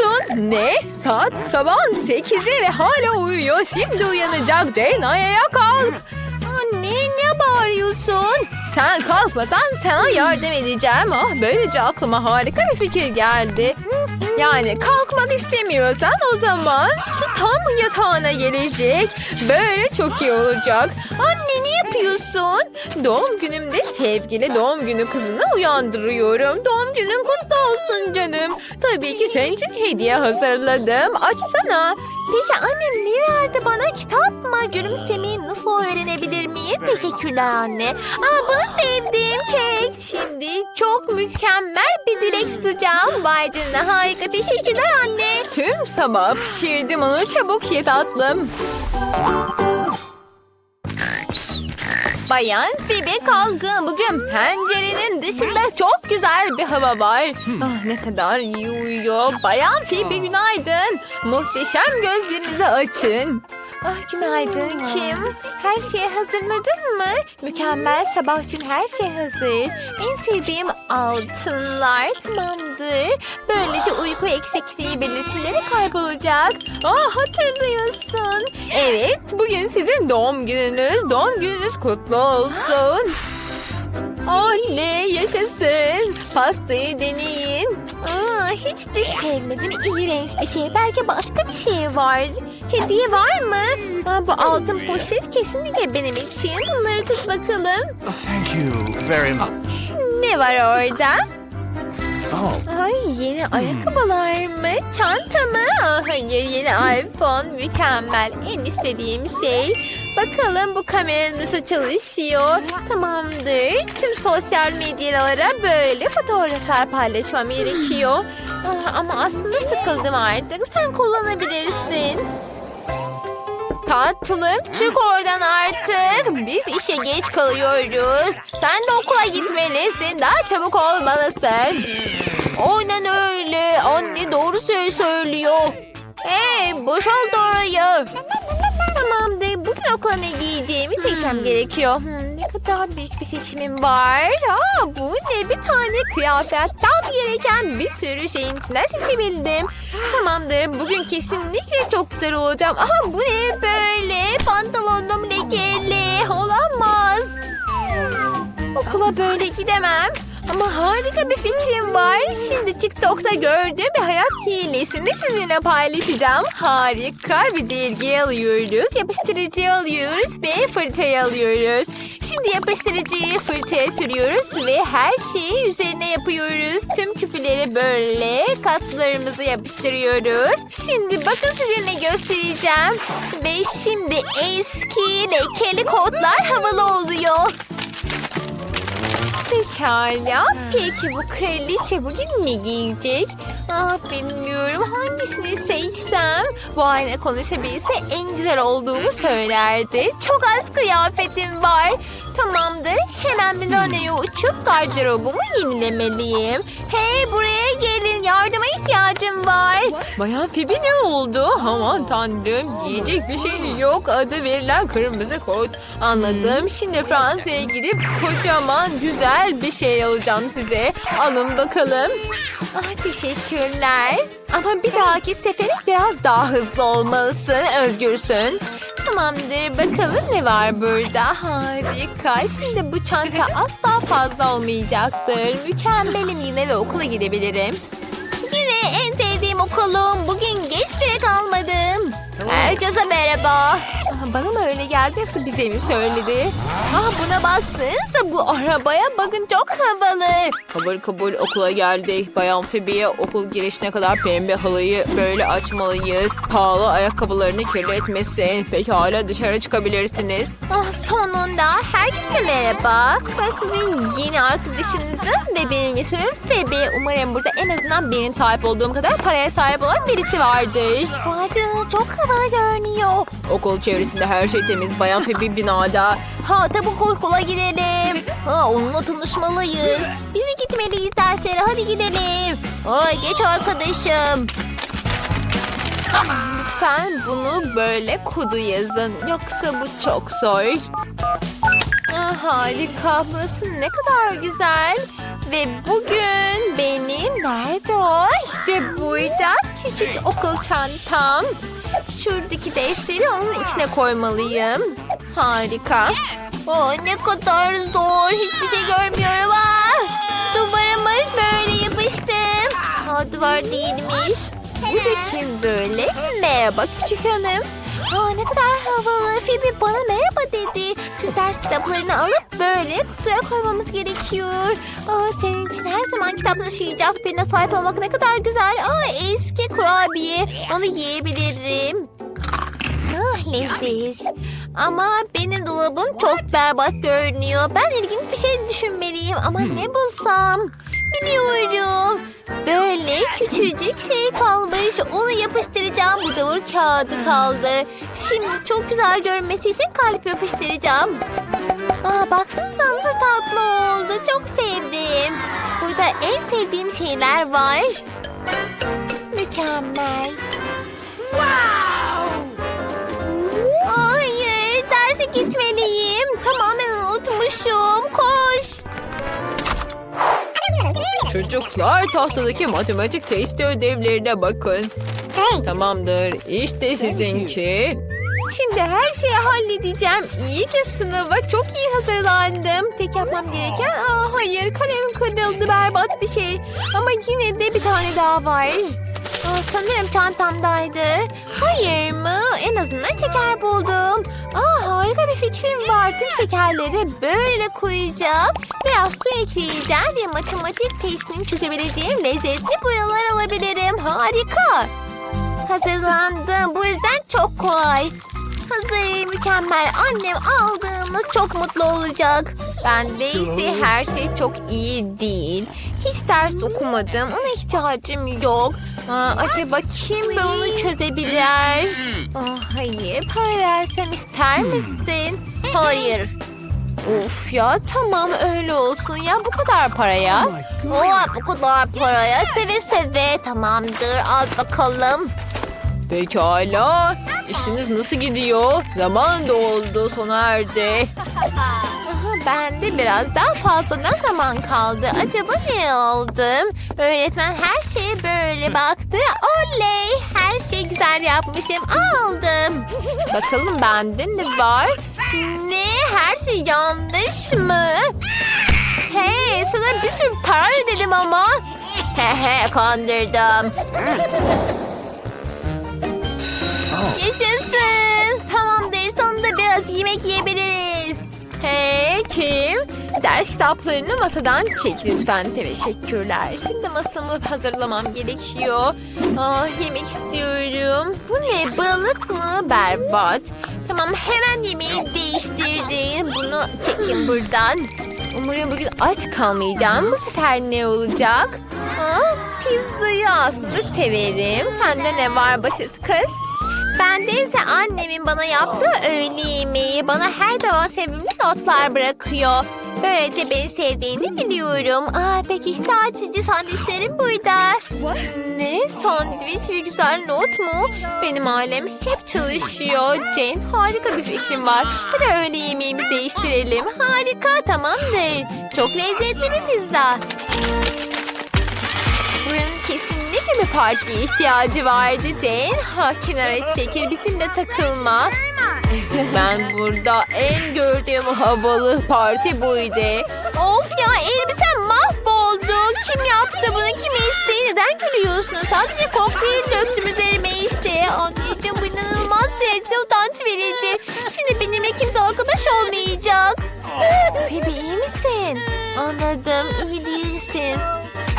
musun? Ne? Saat sabahın 8'i ve hala uyuyor. Şimdi uyanacak. Jane ayağa kalk. Anne ne bağırıyorsun? Sen kalkmasan sana yardım edeceğim. Ah böylece aklıma harika bir fikir geldi. Yani kalkmak istemiyorsan o zaman su tam yatağına gelecek. Böyle çok iyi olacak. Anne ne yapıyorsun? Doğum günümde sevgili doğum günü kızını uyandırıyorum. Doğum günün kutlu olsun canım. Tabii ki senin için hediye hazırladım. Açsana. Peki annem ne verdi bana? Kitap mı? Gülümsemeyi nasıl öğrenebilir miyim? Teşekkürler anne. Aa, bunu sevdim. Kek. Şimdi çok mükemmel bir dilek tutacağım. Vay canına harika. Teşekkürler anne. Tüm sabah pişirdim onu. Çabuk ye tatlım. Bayan Phoebe kalkın. Bugün pencerenin dışında çok güzel bir hava var. Ah ne kadar iyi uyuyor. Bayan Phoebe günaydın. Muhteşem gözlerinizi açın. Ah günaydın Kim. Her şeyi hazırladın mı? Mükemmel sabah için her şey hazır. En sevdiğim altınlar tamamdır. Böylece uyku eksikliği belirtileri kaybolacak. Ah hatırlıyorsun. Evet bugün sizin doğum gününüz. Doğum gününüz kutlu olsun. Oley yaşasın. Pastayı deneyin. Aa, hiç de sevmedim. İğrenç bir şey. Belki başka bir şey var. Hediye var mı? Aa, bu altın poşet kesinlikle benim için. Bunları tut bakalım. Oh, thank you very much. Ne var orada? Oh, Ay yeni ayakkabılar mı? Çanta mı? Aa, hayır yeni iPhone. Mükemmel. En istediğim şey. Bakalım bu kamera nasıl çalışıyor. Tamamdır. Tüm sosyal medyalara böyle fotoğraflar paylaşmam gerekiyor. Aa, ama aslında sıkıldım artık. Sen kullanabilirsin. Tatlım çık oradan artık. Biz işe geç kalıyoruz. Sen de okula gitmelisin. Daha çabuk olmalısın. Aynen öyle. Anne doğru söylüyor. Hey boşalt orayı. Okula ne giyeceğimi seçmem gerekiyor. Hmm, ne kadar büyük bir seçimim var. Aa, bu ne bir tane kıyafet. Tam gereken bir sürü şeyin içinden seçebildim. Tamamdır. Bugün kesinlikle çok güzel olacağım. Aha bu ne böyle? Pantolonum lekeli. Olamaz. Okula böyle gidemem. Ama harika bir fikrim var. Şimdi TikTok'ta gördüğüm bir hayat hilesini sizinle paylaşacağım. Harika bir dergi alıyoruz. Yapıştırıcı alıyoruz ve fırçayı alıyoruz. Şimdi yapıştırıcıyı fırçaya sürüyoruz ve her şeyi üzerine yapıyoruz. Tüm küpüleri böyle katlarımızı yapıştırıyoruz. Şimdi bakın size ne göstereceğim. Ve şimdi eski lekeli kotlar havalı oluyor. Pekala. Peki bu kraliçe bugün ne giyecek? Ah bilmiyorum hangisini seçsem. Bu ayna konuşabilse en güzel olduğunu söylerdi. Çok az kıyafetim var. Tamamdır. Hemen Milano'ya uçup gardırobumu yenilemeliyim. Hey buraya gelin. Var. Bayan Phoebe ne oldu? Aman tanrım. Giyecek bir şey yok. Adı verilen kırmızı kot. Anladım. Şimdi Fransa'ya gidip kocaman güzel bir şey alacağım size. Alın bakalım. Ah teşekkürler. Ama bir dahaki sefere biraz daha hızlı olmalısın. Özgürsün. Tamamdır. Bakalım ne var burada. Harika. Şimdi bu çanta asla fazla olmayacaktır. Mükemmelim yine ve okula gidebilirim. Okulum. Bugün geç bile kalmadım. Herkese merhaba. Aa, Bana mı öyle geldi yoksa bize mi söyledi? Ah buna baksanıza bu arabaya bakın çok havalı. Kabul kabul okula geldik. Bayan Phoebe'ye okul girişine kadar pembe halıyı böyle açmalıyız. Pahalı ayakkabılarını kirletmesin. Pekala dışarı çıkabilirsiniz. Ah sonunda herkese merhaba. Ben sizin yeni arkadaşınızım ve benim ismim Phoebe. Umarım burada en azından benim sahip olduğum kadar paraya sahip olan birisi vardır. Vay canına çok havalı görünüyor. Okul çevresinde her şey temiz. Bayan Phoebe binada. Ha tabi okula gidelim. Ha onunla tanışmalıyız. Biz de gitmeliyiz derslere. Hadi gidelim. Ay geç arkadaşım. Lütfen bunu böyle kodu yazın. Yoksa bu çok zor. Ah, harika. Burası ne kadar güzel. Ve bugün benim nerede o? İşte burada küçük okul çantam. Şuradaki defteri onun içine koymalıyım. Harika. Oh, ne kadar zor. Hiçbir şey görmüyorum. Aa, duvarımız böyle yapıştı. Aa, duvar değilmiş. Bu da kim böyle? Merhaba küçük hanım. Aa, ne kadar havalı. Phoebe bana merhaba dedi. Tüm ders kitaplarını alıp böyle kutuya koymamız gerekiyor. Aa, senin için her zaman kitap birine sahip olmak ne kadar güzel. Aa, eski kurabiye. Onu yiyebilirim. Ah, leziz. Ama benim dolabım çok berbat görünüyor. Ben ilginç bir şey düşünmeliyim ama ne bulsam? Biliyorum. Böyle küçücük şey kalmış. Onu yapıştıracağım. Bu da kağıdı kaldı. Şimdi çok güzel görünmesi için kalp yapıştıracağım. Aa, baksanıza nasıl tatlı oldu. Çok sevdim. Burada en sevdiğim şeyler var. Mükemmel. Hayır, Çocuklar tahtadaki matematik testi ödevlerine bakın. Tamamdır. İşte sizinki. Şimdi her şeyi halledeceğim. İyi ki sınava çok iyi hazırlandım. Tek yapmam gereken... Aa, hayır kalemim kırıldı berbat bir şey. Ama yine de bir tane daha var. Aa, sanırım çantamdaydı. Hayır mı? En azından şeker buldum. Aa, harika bir fikrim var. Tüm şekerleri böyle koyacağım. Biraz su ekleyeceğim ve matematik testini çözebileceğim lezzetli boyalar alabilirim. Harika. Hazırlandım. Bu yüzden çok kolay. Hazır, mükemmel. Annem aldığımda çok mutlu olacak. Bende ise her şey çok iyi değil. Hiç ders okumadım. Ona ihtiyacım yok. Aa, acaba kim bunu çözebilir? Aa, hayır, para versem ister misin? Hayır. Of ya tamam öyle olsun ya bu kadar paraya. Oh. Oh, bu kadar paraya seve seve tamamdır al bakalım. Pekala. İşiniz nasıl gidiyor? Zaman doldu sona erdi. Bende biraz daha fazladan zaman kaldı. Acaba ne aldım? Öğretmen her şeye böyle baktı. Oley! Her şeyi güzel yapmışım. Aldım. Bakalım bende ne var? Ne? Her şey yanlış mı? Hey sana bir sürü para ödedim ama. Hehe kandırdım. Yaşasın. Tamamdır sonunda biraz yemek yiyebiliriz. Hey kim? Ders kitaplarını masadan çek lütfen. Teşekkürler. Şimdi masamı hazırlamam gerekiyor. Ah, yemek istiyorum. Bu ne balık mı? Berbat. Tamam hemen yemeği değiştirdim. Bunu çekin buradan. Umarım bugün aç kalmayacağım. Bu sefer ne olacak? Ah, pizzayı aslında severim. Sende ne var basit kız? Bende ise annemin bana yaptığı öğle yemeği bana her zaman sevimli notlar bırakıyor. Böylece beni sevdiğini biliyorum. Aa, peki işte açıcı sandviçlerim burada. Ne? Sandviç ve güzel not mu? Benim ailem hep çalışıyor. Jane harika bir fikrim var. Hadi öğle yemeğimizi değiştirelim. Harika tamamdır. Çok lezzetli bir pizza. Partiye ihtiyacı vardı Jane. Ha kenara çekil bizimle takılma. Ben burada en gördüğüm havalı parti buydu. Of ya elbisem mahvoldu. Kim yaptı bunu kim etti? Neden gülüyorsun? Sadece kokteyl döktüm üzerime işte. Anneciğim bu inanılmaz derece utanç verici. Şimdi benimle kimse arkadaş olmayacak. Phoebe iyi misin? Anladım iyi değilsin.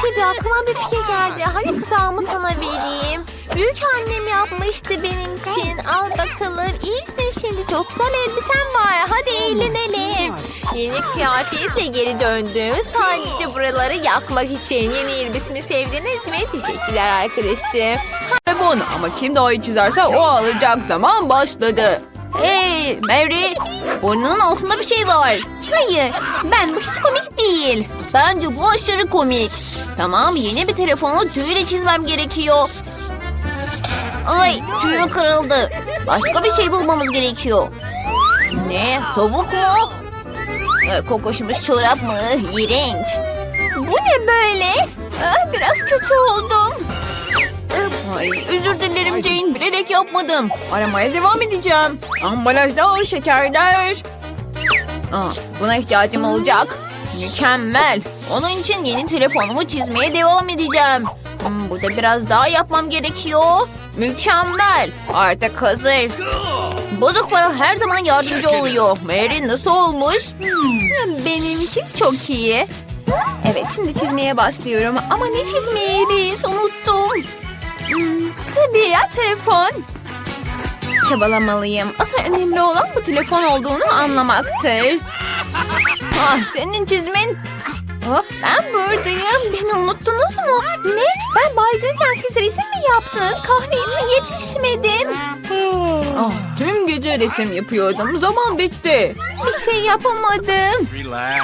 Phoebe aklıma bir fikir geldi. Hadi kızağımı sana vereyim. Büyük annem yapmıştı benim için. Al bakalım. İyisin şimdi. Çok güzel elbisen var. Hadi eğlenelim. Yeni kıyafetle geri döndüm. Sadece buraları yakmak için. Yeni elbisemi sevdiğiniz mi? Teşekkürler arkadaşım. Dragon ama kim daha iyi çizerse o alacak zaman başladı. Hey Mary. Burnunun altında bir şey var. Hayır. Ben bu hiç komik değil. Bence bu aşırı komik. Tamam yeni bir telefonu tüyle çizmem gerekiyor. Ay tüyüm kırıldı. Başka bir şey bulmamız gerekiyor. Ne? Tavuk mu? Ee, kokoşmuş çorap mı? İğrenç. Bu ne böyle? Ah, biraz kötü oldum. Ay, özür dilerim Jane. Bilerek yapmadım. Aramaya devam edeceğim. Ambalajlar, şekerler. Aa, buna ihtiyacım olacak. Mükemmel. Onun için yeni telefonumu çizmeye devam edeceğim. Hmm, burada biraz daha yapmam gerekiyor. Mükemmel. Artık hazır. Bozuk para her zaman yardımcı oluyor. Mary nasıl olmuş? Benimki çok iyi. Evet şimdi çizmeye başlıyorum. Ama ne çizmeliyiz unuttum. Tabii ya telefon. Çabalamalıyım. Asıl önemli olan bu telefon olduğunu anlamaktır. Ah, senin çizmin. Ah, ben buradayım. Beni unuttunuz mu? Ne? Ben baygınken siz resim mi yaptınız? Kahretsin yetişmedim. Ah, tüm gece resim yapıyordum. Zaman bitti. Bir şey yapamadım.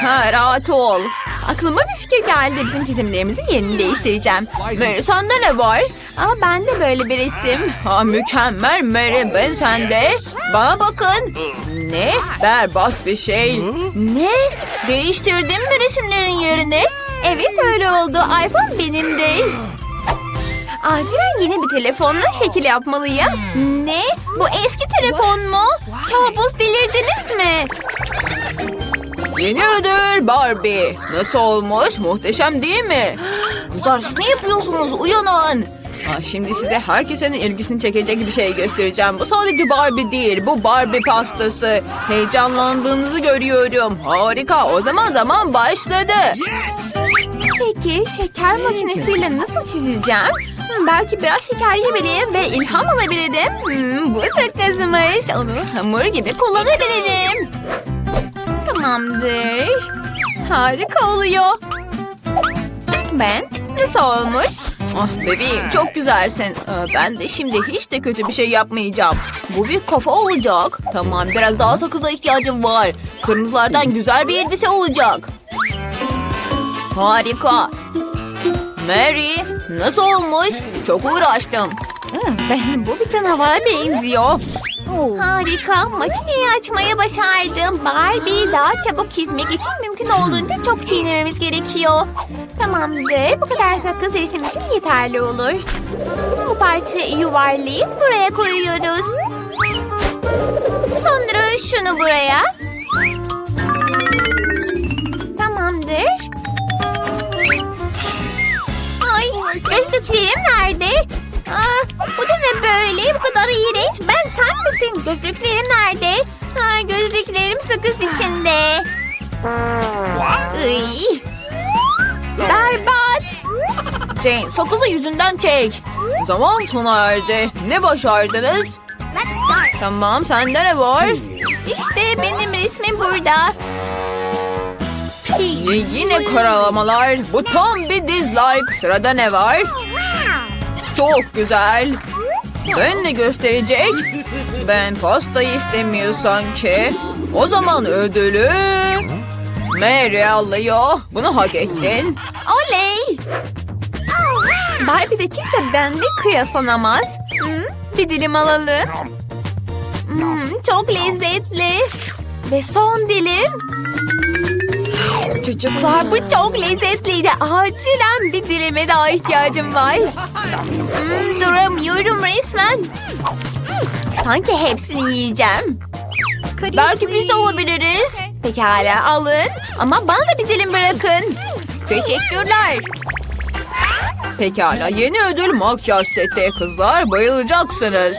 Ha, rahat ol. Aklıma bir fikir geldi. Bizim çizimlerimizin yerini değiştireceğim. Mary sende ne var? Ama ben de böyle bir resim. Ha, mükemmel Mary ben sende. Bana bakın. Ne? Berbat bir şey. Ne? Değiştirdin mi resimlerin yerini? Evet öyle oldu. iPhone benim değil. Acilen yeni bir telefonla şekil yapmalıyım. Ne? Bu eski telefon mu? Kabus delirdiniz mi? Yeni ödül Barbie. Nasıl olmuş? Muhteşem değil mi? Kızlar siz ne yapıyorsunuz? Uyanın. Ha, şimdi size herkesin ilgisini çekecek bir şey göstereceğim. Bu sadece Barbie değil. Bu Barbie pastası. Heyecanlandığınızı görüyorum. Harika. O zaman zaman başladı. Peki şeker makinesiyle nasıl çizeceğim? Hmm, belki biraz şeker yemeliyim ve ilham alabilirim. Hmm, bu sakızmış. Onu hamur gibi kullanabilirim. Tamamdır. Harika oluyor. Ben nasıl olmuş? Ah bebeğim çok güzelsin. Ee, Ben de şimdi hiç de kötü bir şey yapmayacağım. Bu bir kafa olacak. Tamam biraz daha sakıza ihtiyacım var. Kırmızılardan güzel bir elbise olacak. Harika. Mary nasıl olmuş? Çok uğraştım. Ben bu bir canavara benziyor. Harika. Makineyi açmayı başardım. Barbie daha çabuk çizmek için mümkün olduğunca çok çiğnememiz gerekiyor. Tamamdır. Bu kadar sakız resim için yeterli olur. Bu parçayı yuvarlayıp buraya koyuyoruz. Sonra şunu buraya. Tamamdır. Ay gözlüklerim nerede? Aa, bu da ne böyle? Bu kadar iğrenç. Ben sen misin? Gözlüklerim nerede? Ha, gözlüklerim sakız içinde. Iy. Jane sakızı yüzünden çek. Zaman sona erdi. Ne başardınız? Tamam sende ne var? İşte benim resmim burada. Y- yine karalamalar. Bu tam bir dislike. Sırada ne var? Çok güzel. Ben ne gösterecek? Ben pastayı istemiyor sanki. O zaman ödülü... Mary alıyor. Bunu hak ettin. Oley. Barbie'de kimse benimle kıyaslanamaz. Hmm, bir dilim alalım. Hmm, çok lezzetli. Ve son dilim. Çocuklar bu çok lezzetliydi. Acilen bir dilime daha ihtiyacım var. Hmm, duramıyorum resmen. Sanki hepsini yiyeceğim. Belki biz de olabiliriz. Pekala alın. Ama bana da bir dilim bırakın. Teşekkürler. Pekala yeni ödül makyaj seti. Kızlar bayılacaksınız.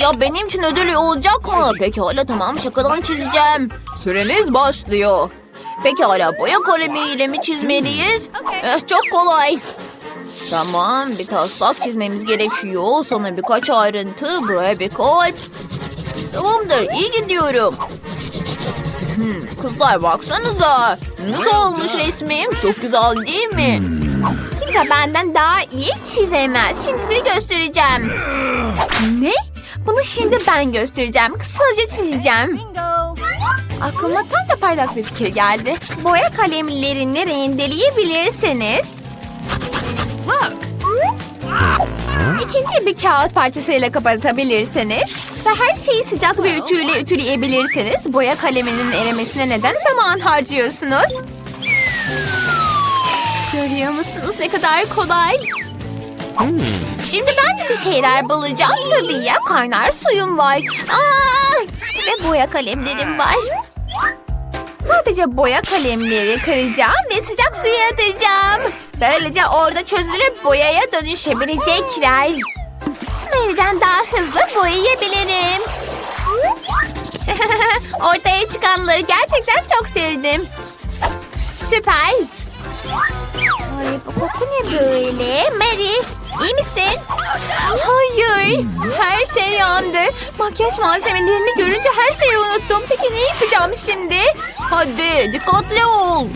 Ya benim için ödül olacak mı? Pekala tamam şakadan çizeceğim. Süreniz başlıyor. Pekala boya kalemiyle mi çizmeliyiz? Eh, çok kolay. Tamam bir taslak çizmemiz gerekiyor. Sonra birkaç ayrıntı. Buraya bir kalp. Tamamdır iyi gidiyorum. Hmm, kızlar baksanıza. Nasıl olmuş resmim? Çok güzel değil mi? Kimse benden daha iyi çizemez. Şimdi size göstereceğim. Ne? Bunu şimdi ben göstereceğim. Kısaca çizeceğim. Aklıma tam da parlak bir fikir geldi. Boya kalemlerini rendeleyebilirsiniz. Look. İkinci bir kağıt parçasıyla kapatabilirsiniz. Ve her şeyi sıcak bir ütüyle ütüleyebilirsiniz. Boya kaleminin erimesine neden zaman harcıyorsunuz? Görüyor musunuz ne kadar kolay? Şimdi ben de bir şeyler bulacağım tabii ya. Kaynar suyum var. Aa, ve boya kalemlerim var. Sadece boya kalemleri kıracağım ve sıcak suya atacağım. Böylece orada çözülüp boyaya dönüşebilecekler. Böyleden daha hızlı boyayabilirim. Ortaya çıkanları gerçekten çok sevdim. Süper. Ay bu koku ne böyle? Mary iyi misin? Hayır. Her şey yandı. Makyaj malzemelerini görünce her şeyi unuttum. Peki ne yapacağım şimdi? Hadi dikkatli ol.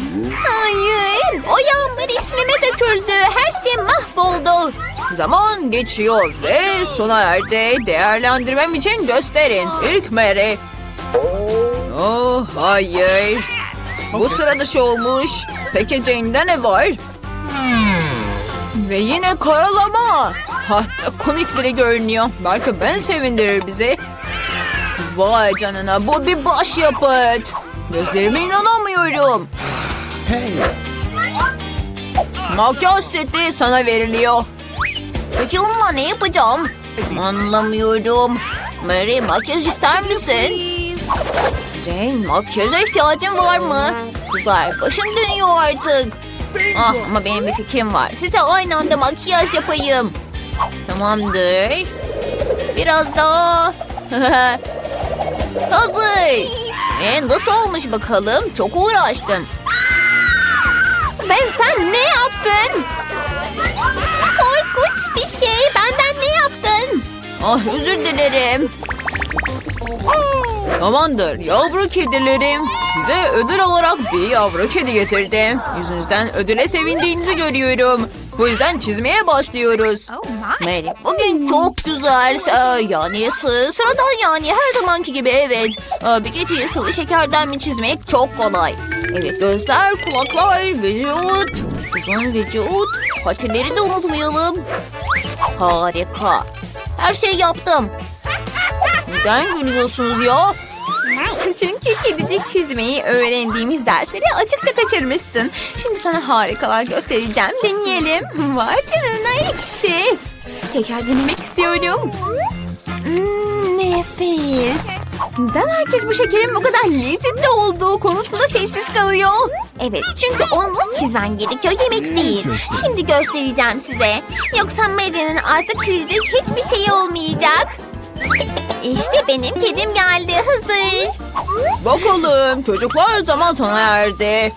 Hayır. O yağmur ismime döküldü. Her şey mahvoldu. Zaman geçiyor ve sona erdi. Değerlendirmem için gösterin. İlk Mary. Oh hayır. Bu sıra dışı olmuş. Peki Jane'de ne var? Ve yine karalama. Hatta komik bile görünüyor. Belki ben sevindirir bizi. Vay canına bu bir başyapıt. Gözlerime inanamıyorum. Hey. Makyaj seti sana veriliyor. Peki onunla ne yapacağım? Anlamıyorum. Mary makyaj ister misin? Jane makyaja ihtiyacın var mı? Kızlar başım dönüyor artık. Ah ama benim bir fikrim var. Size aynı anda makyaj yapayım. Tamamdır. Biraz daha. Hazır. E, nasıl olmuş bakalım? Çok uğraştım. Ben sen ne yaptın? Korkunç bir şey. Benden ne yaptın? Ah özür dilerim. Tamamdır yavru kedilerim. Size ödül olarak bir yavru kedi getirdim. Yüzünüzden ödüle sevindiğinizi görüyorum. Bu yüzden çizmeye başlıyoruz. Mary bugün çok güzel. Ee, yani sı- sıradan yani her zamanki gibi evet. Ee, bir kediyi sıvı şekerden mi çizmek çok kolay. Evet gözler, kulaklar, vücut, uzun vücut. Patileri de unutmayalım. Harika. Her şeyi yaptım. Neden gülüyorsunuz ya? Çünkü kedicik çizmeyi öğrendiğimiz dersleri açıkça kaçırmışsın. Şimdi sana harikalar göstereceğim. Deneyelim. Vay canına ekşi. Tekrar denemek istiyorum. Hmm, nefis. Neden herkes bu şekerin bu kadar lezzetli olduğu konusunda sessiz kalıyor? Evet çünkü onu çizmen gerekiyor yemek değil. Şimdi göstereceğim size. Yoksa Mary'nin artık çizdiği hiçbir şey olmayacak. İşte benim kedim geldi hazır. Bakalım çocuklar zaman sona erdi.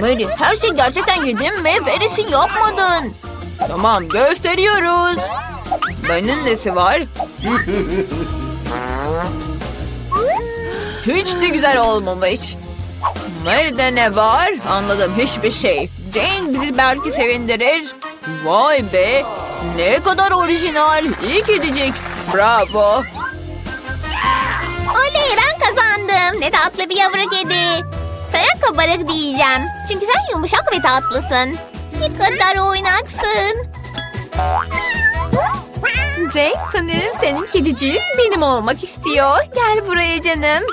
Mary her şey gerçekten yedin mi? Verisi yapmadın. Tamam gösteriyoruz. Benim nesi var? Hiç de güzel olmamış. Mary'de ne var? Anladım hiçbir şey. Jane bizi belki sevindirir. Vay be. Ne kadar orijinal. İyi kedicik. Bravo. Oley ben kazandım. Ne tatlı bir yavru kedi. Sana kabarık diyeceğim. Çünkü sen yumuşak ve tatlısın. Ne kadar oynaksın. Jake sanırım senin kediciğin benim olmak istiyor. Gel buraya canım.